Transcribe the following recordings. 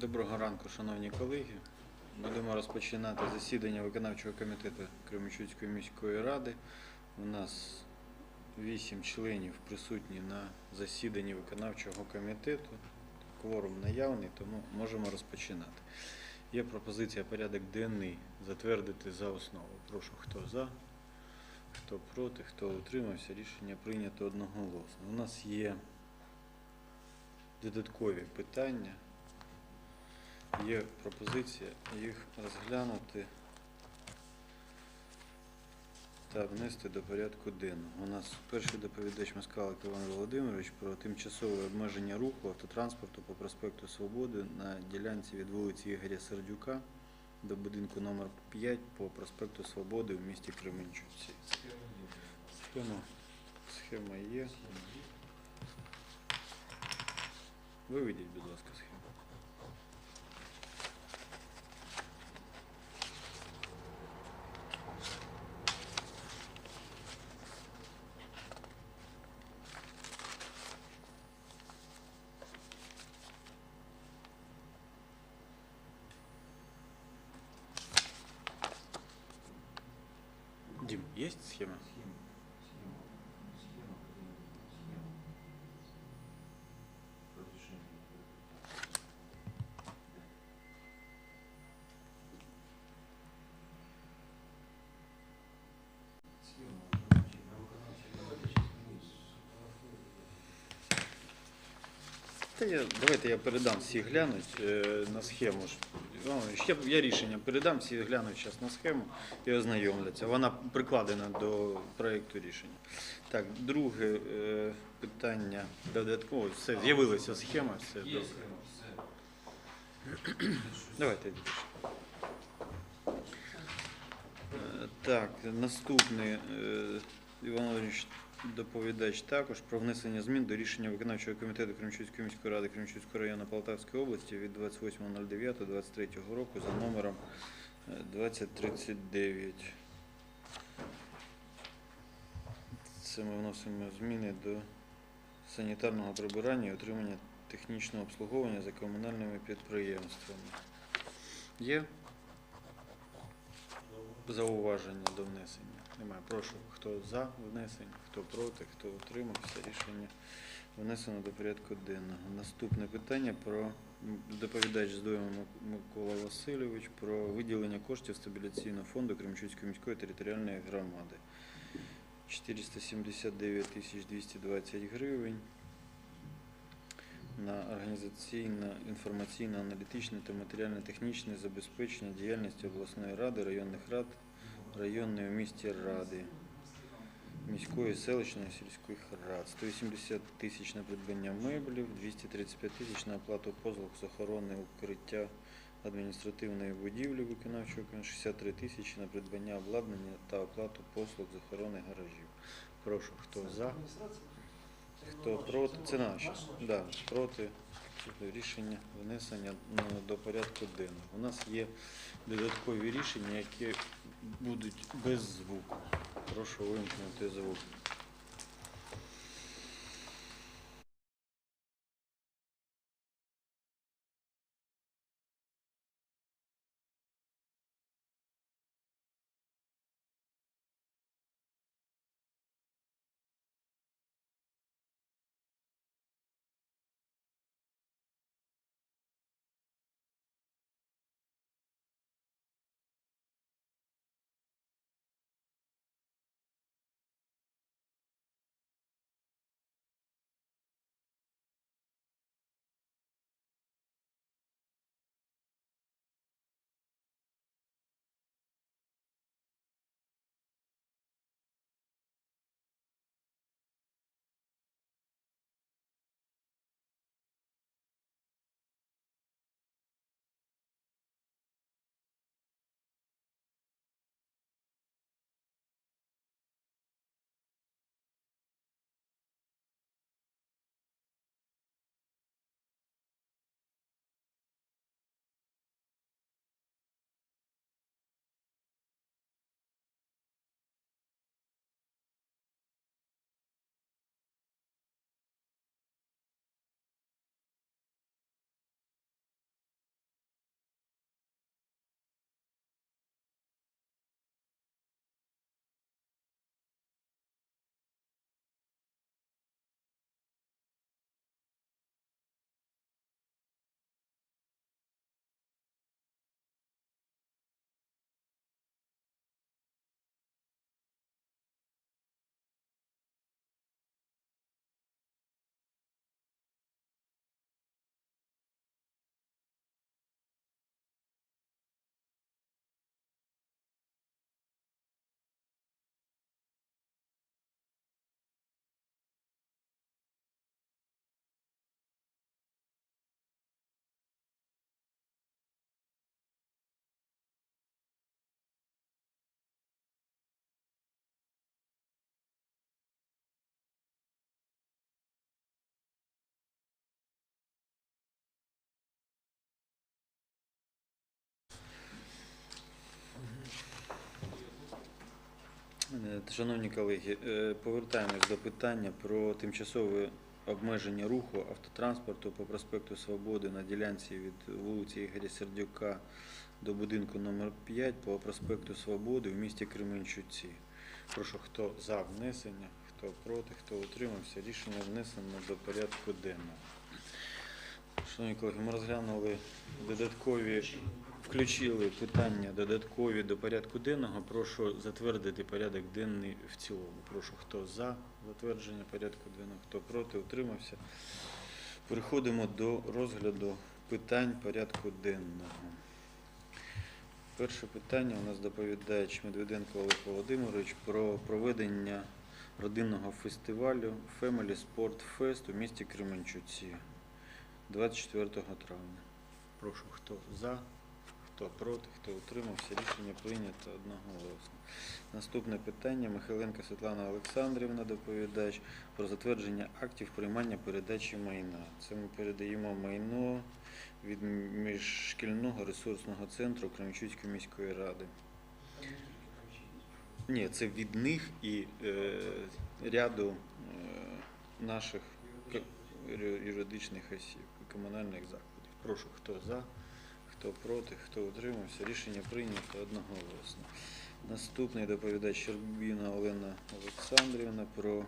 Доброго ранку, шановні колеги. Будемо розпочинати засідання виконавчого комітету Кременчуцької міської ради. У нас вісім членів присутні на засіданні виконавчого комітету. Кворум наявний, тому можемо розпочинати. Є пропозиція порядок денний затвердити за основу. Прошу, хто за, хто проти, хто утримався. Рішення прийнято одноголосно. У нас є додаткові питання. Є пропозиція їх розглянути та внести до порядку денного. У нас перший доповідач Москалик Іван Володимирович про тимчасове обмеження руху автотранспорту по проспекту Свободи на ділянці від вулиці Ігоря Сердюка до будинку номер 5 по проспекту Свободи в місті Кременчуці. Схема, схема є. Виведіть, будь ласка, схему. Дим, есть схема? Та я, давайте я передам всі глянуть е, на схему. Ну, ще я рішення передам, всі глянуть зараз на схему і ознайомляться. Вона прикладена до проєкту рішення. Так, друге е, питання додатково. Все, з'явилася схема, все добре. Давайте. Е, Так, наступний е, Іван Володимирович доповідач також про внесення змін до рішення виконавчого комітету Кремчуцької міської ради Кремчуцького району Полтавської області від 28.09.23 року за номером е, 2039. Це ми вносимо зміни до санітарного прибирання і отримання технічного обслуговування за комунальними підприємствами. Є зауваження до внесення? Немає. Прошу, хто за внесення, хто проти, хто утримався, рішення внесено до порядку денного. Наступне питання про доповідач Здоєва Микола Васильович про виділення коштів стабіляційного фонду Кремчуцької міської територіальної громади. 479 тисяч 220 гривень на організаційне, інформаційно-аналітичне та матеріально-технічне забезпечення діяльності обласної ради, районних рад, районної в місті ради, міської, селищної, сільських рад, 180 тисяч на придбання меблів, 235 тисяч на оплату послуг з охорони укриття адміністративної будівлі виконавчого комітету, 63 тисячі на придбання обладнання та оплату послуг з охорони гаражів. Прошу, хто за, хто проти, це наші, да, проти, рішення внесення ну, до порядку денного. У нас є додаткові рішення, які будуть без звуку. Прошу вимкнути звук. Шановні колеги, е, повертаємось до питання про тимчасове обмеження руху автотранспорту по проспекту Свободи на ділянці від вулиці Ігоря Сердюка до будинку номер 5 по проспекту Свободи в місті Кременчуці. Прошу, хто за внесення, хто проти, хто утримався. Рішення внесено до порядку денного. Шановні колеги, ми розглянули додаткові, включили питання додаткові до порядку денного. Прошу затвердити порядок денний в цілому. Прошу, хто за затвердження порядку денного, хто проти, утримався. Переходимо до розгляду питань порядку денного. Перше питання у нас доповідач Медведенко Олег Володимирович про проведення родинного фестивалю Family Sport Fest у місті Кременчуці 24 травня. Прошу, хто за, хто проти, хто утримався. Рішення прийнято одноголосно. Наступне питання Михайленко Світлана Олександрівна, доповідач про затвердження актів приймання передачі майна. Це ми передаємо майно від міжшкільного ресурсного центру Кременчуцької міської ради. Ні, це від них і е, ряду е, наших юридичних осіб, комунальних закладів. Прошу, хто за, хто проти, хто утримався. Рішення прийнято одноголосно. Наступний доповідач Щербіна Олена Олександрівна про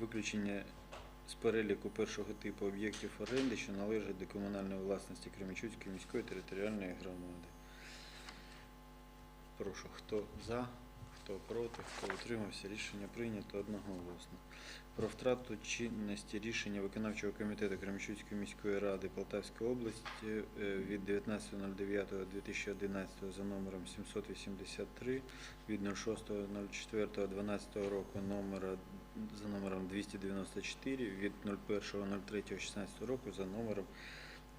виключення з переліку першого типу об'єктів оренди, що належать до комунальної власності Кремічуцької міської територіальної громади. Прошу, хто за, хто проти, хто утримався, рішення прийнято одноголосно. Про втрату чинності рішення виконавчого комітету Кременчуцької міської ради Полтавської області е, від 19.09.2011 за номером 783 від 06.04.12 року номера за номером 294 від 01.03.16 року за номером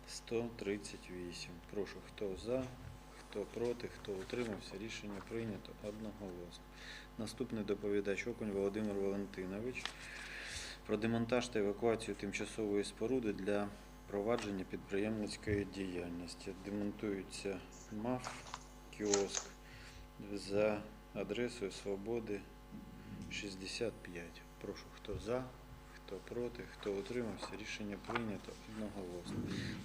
138. Прошу, хто за, хто проти, хто утримався, рішення прийнято одноголосно. Наступний доповідач Окунь Володимир Валентинович про демонтаж та евакуацію тимчасової споруди для провадження підприємницької діяльності. Демонтується МАФ, кіоск за адресою Свободи 65. Прошу, хто за, хто проти, хто утримався. Рішення прийнято одноголосно.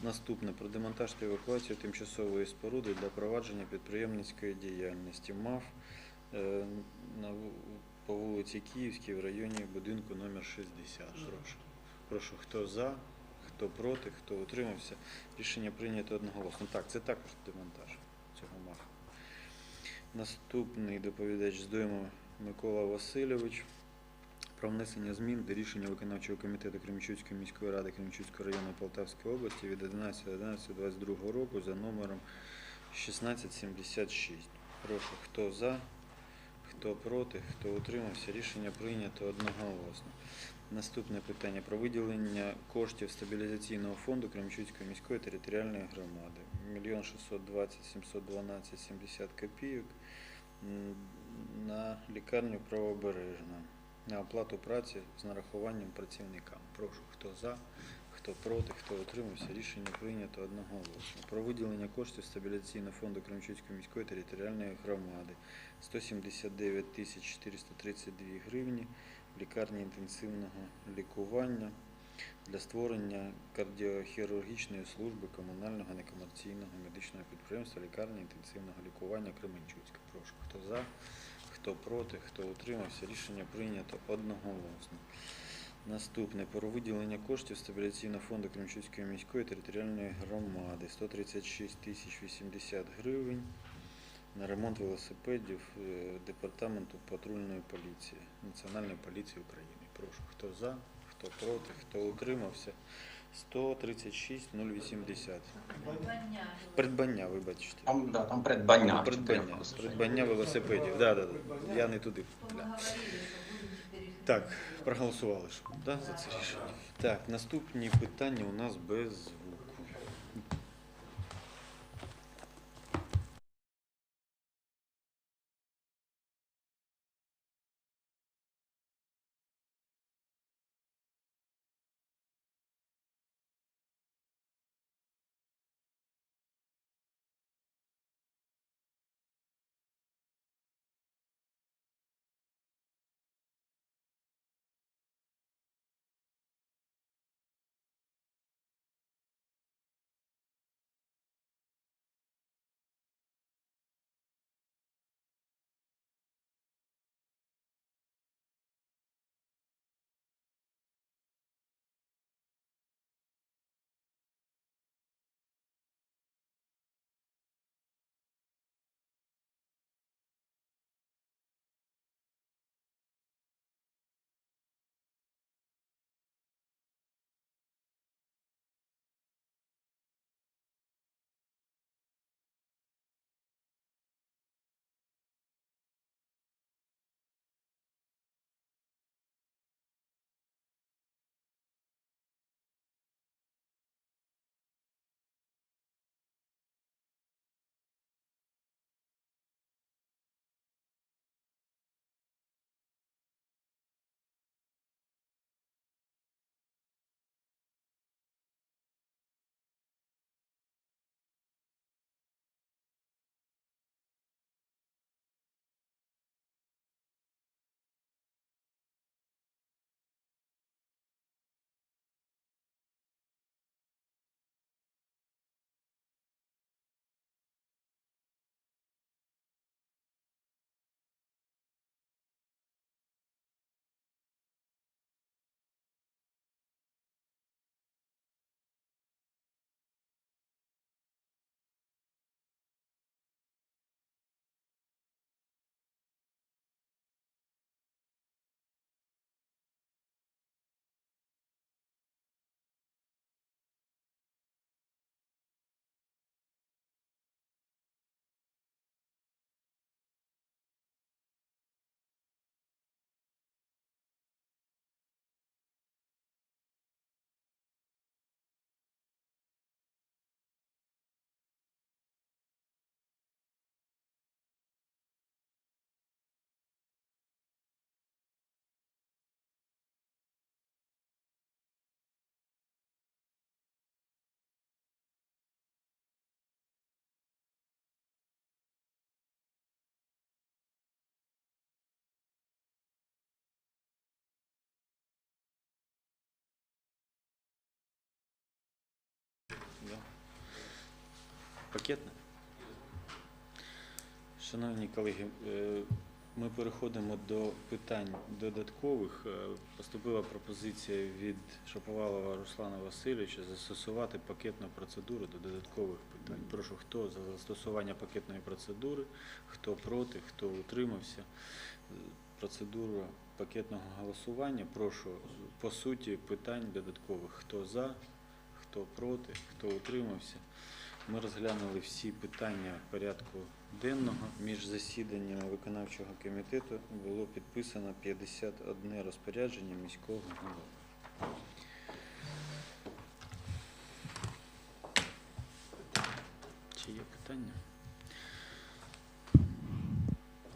Наступне про демонтаж та евакуацію тимчасової споруди для провадження підприємницької діяльності МАФ е, на, по вулиці Київській в районі будинку номер 60. Прошу. Прошу, хто за, хто проти, хто утримався. Рішення прийнято одноголосно. Так, це також демонтаж цього МАФу. Наступний доповідач з дойму Микола Васильович про внесення змін до рішення виконавчого комітету Кременчуцької міської ради Кременчуцького району Полтавської області від 11.11.22 року за номером 1676. Прошу, хто за, хто проти, хто утримався. Рішення прийнято одноголосно. Наступне питання про виділення коштів стабілізаційного фонду Кременчуцької міської територіальної громади. 1 620 712 70 копійок на лікарню правобережна на оплату праці з нарахуванням працівникам. Прошу, хто за, хто проти, хто утримався. Рішення прийнято одноголосно. Про виділення коштів стабілізаційного фонду Кременчуцької міської територіальної громади 179 тисяч 432 гривні в лікарні інтенсивного лікування для створення кардіохірургічної служби комунального некомерційного медичного підприємства лікарні інтенсивного лікування Кременчуцька. Прошу, хто за, хто проти, хто утримався. Рішення прийнято одноголосно. Наступне про виділення коштів стабіляційного фонду Кременчуцької міської територіальної громади 136 тисяч 80 гривень на ремонт велосипедів е, департаменту патрульної поліції Національної поліції України. Прошу, хто за, хто проти, хто утримався. 136 080. Придбання. Вибачте. Там, да, там придбання. Придбання. Придбання велосипедів. Да, да, да. Я не туди. Теперь... Так, проголосували ж да, за це рішення. Так, наступні питання у нас без Пакетне? Шановні колеги, е, ми переходимо до питань додаткових. Е, Поступила пропозиція від Шаповалова Руслана Васильовича застосувати пакетну процедуру до додаткових питань. Прошу, хто за застосування пакетної процедури, хто проти, хто утримався. Процедура пакетного голосування. Прошу по суті питань додаткових. Хто за, хто проти, хто утримався. Ми розглянули всі питання порядку денного. Між засіданнями виконавчого комітету було підписано 51 розпорядження міського голови. Чи є питання?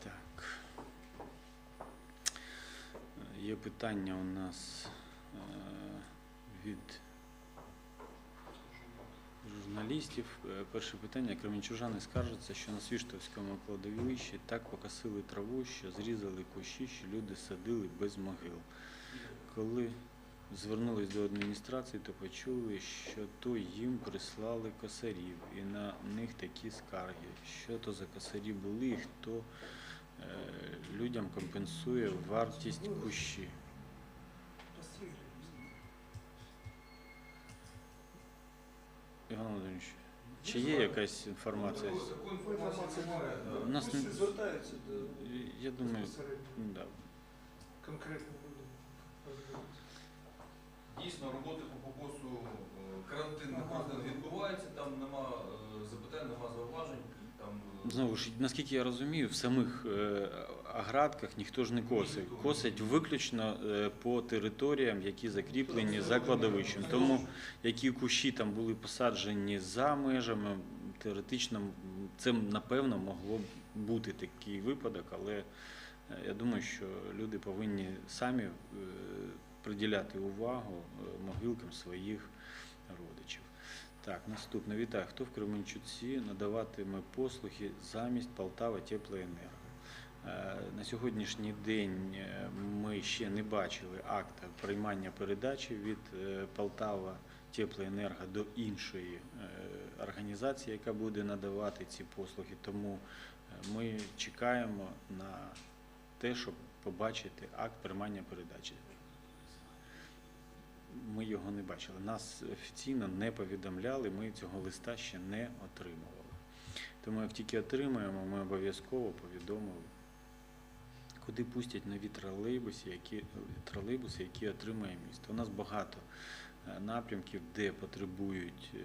Так. Е, Є питання у нас е, від журналістів. Е, Перше питання. Кременчужани скаржаться, що на Свіштовському кладовищі так покосили траву, що зрізали кущі, що люди садили без могил. Коли звернулись до адміністрації, то почули, що то їм прислали косарів, і на них такі скарги. Що то за косарі були, хто е, людям компенсує вартість кущі. Іван Володимирович, чи є якась інформація? Такої інформації немає. У нас не- звертаються до Я думаю, да. конкретно люди. Дійсно, роботи по покосу е, карантинних роздан відбуваються, там нема е, запитань, нема зауважень. Там е, Знову ж, наскільки я розумію, в самих е, агратках ніхто ж не косить. Косить виключно е, по територіям, які закріплені за кладовищем. Тому які кущі там були посаджені за межами, теоретично це напевно могло бути такий випадок, але е, я думаю, що люди повинні самі е, приділяти увагу могилкам своїх родичів. Так, наступне. Вітаю. Хто в Кременчуці надаватиме послуги замість Полтава Теплоенерго? Е, На сьогоднішній день е, ми ще не бачили акта приймання передачі від е, Полтава Теплоенерго до іншої організації, яка буде надавати ці послуги. Тому ми чекаємо на те, щоб побачити акт приймання передачі. Ми його не бачили. Нас офіційно не повідомляли, ми цього листа ще не отримували. Тому як тільки отримаємо, ми обов'язково повідомили, куди пустять нові тролейбуси, які, тролейбуси, які отримає місто. У нас багато е, напрямків, де потребують е,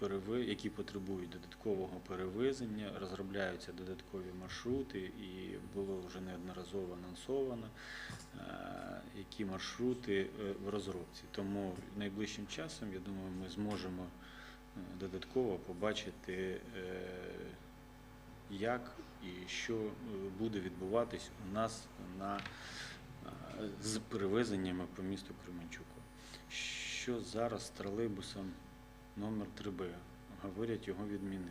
переве- які потребують додаткового перевезення, розробляються додаткові маршрути, і було вже неодноразово анонсовано, е, які маршрути в розробці. Тому найближчим часом, я думаю, ми зможемо додатково побачити, як і що е, буде відбуватись у нас на, е, з перевезеннями по місту Кременчуку. Що зараз з тролейбусом номер 3Б? Говорять, його відмінили.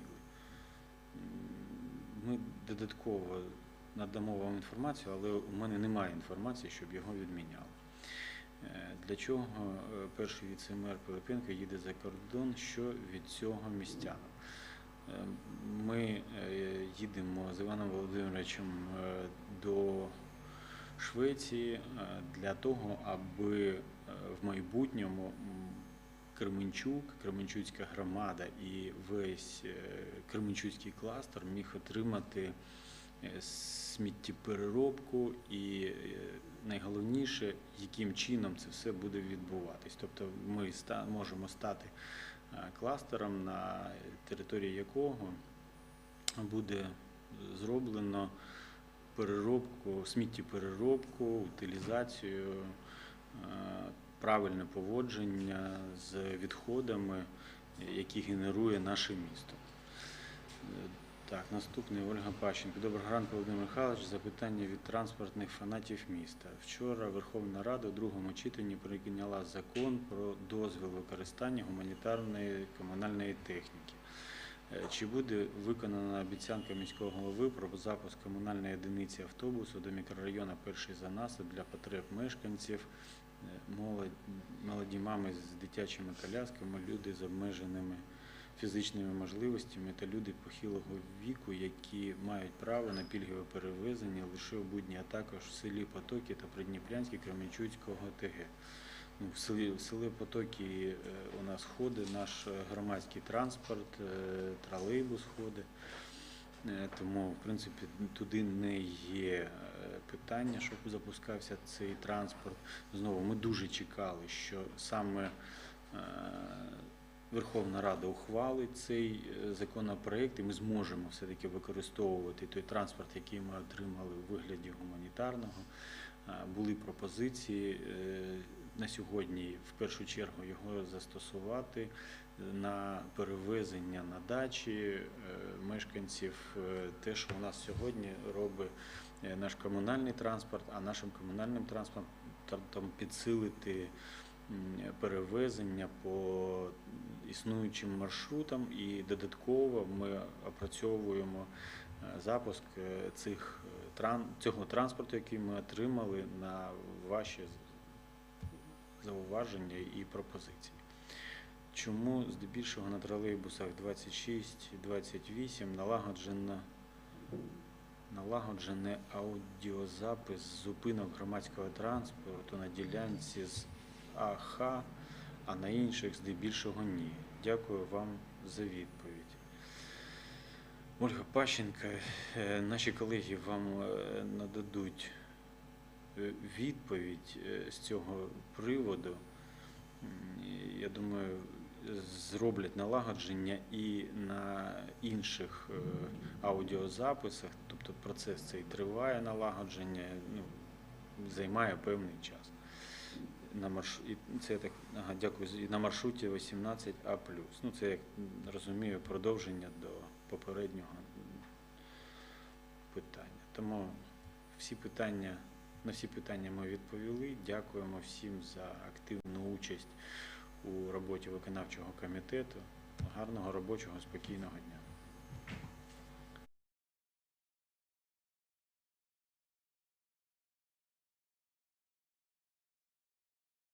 Ми додатково надамо вам інформацію, але у мене немає інформації, щоб його відміняли. Е, Для чого перший віце-мер Пилипенко їде за кордон? Що від цього містян? Е, Ми е, їдемо з Іваном Володимировичем е, до Швеції для того, аби в майбутньому Кременчук, Кременчуцька громада і весь Кременчуцький кластер міг отримати сміттєпереробку і найголовніше, яким чином це все буде відбуватись. Тобто ми можемо стати кластером, на території якого буде зроблено переробку, сміттєпереробку, утилізацію, е, правильне поводження з відходами, які генерує наше місто. Так, наступний Ольга Пащенко. Доброго ранку, Володимир Михайлович. Запитання від транспортних фанатів міста. Вчора Верховна Рада у другому читанні прийняла закон про дозвіл використання гуманітарної комунальної техніки. Е, Чи буде виконана обіцянка міського голови про запуск комунальної одиниці автобусу до мікрорайону Перший занасип для потреб мешканців, е, молоді мами з дитячими колясками, люди з обмеженими фізичними можливостями та люди похилого віку, які мають право на пільгове перевезення лише у будні, а також в селі Потоки та Придніпрянській Кременчуцького ТГ. Ну, в селі, в селі Потоки е, у нас ходить наш громадський транспорт, е, тролейбус ходить. Е, Тому, в принципі, туди не є питання, щоб запускався цей транспорт. Знову ми дуже чекали, що саме Верховна Рада ухвалить цей е, законопроект, і ми зможемо все-таки використовувати той транспорт, який ми отримали у вигляді гуманітарного. Е, Були пропозиції е, на сьогодні, в першу чергу, його застосувати на перевезення на дачі е, мешканців, е, те, що у нас сьогодні робить е, наш комунальний транспорт, а нашим комунальним транспортом підсилити перевезення по існуючим маршрутам і додатково ми опрацьовуємо е, запуск е, цих е, цього транспорту, який ми отримали на ваші зауваження і пропозиції. Чому здебільшого на тролейбусах 26 і 28 налагоджено налагоджений аудіозапис зупинок громадського транспорту на ділянці з АХ, а на інших здебільшого ні. Дякую вам за відповідь. Ольга Пащенка, е, наші колеги вам е, нададуть е, відповідь з цього приводу. Я думаю, зроблять налагодження і на інших аудіозаписах, тобто процес цей триває налагодження, ну, займає певний час. На марш... і це я так ага, дякую. На маршруті 18А+. Ну, це, як розумію, продовження до попереднього питання. Тому всі питання, на всі питання ми відповіли. Дякуємо всім за активну участь у роботі виконавчого комітету. Гарного робочого, спокійного дня.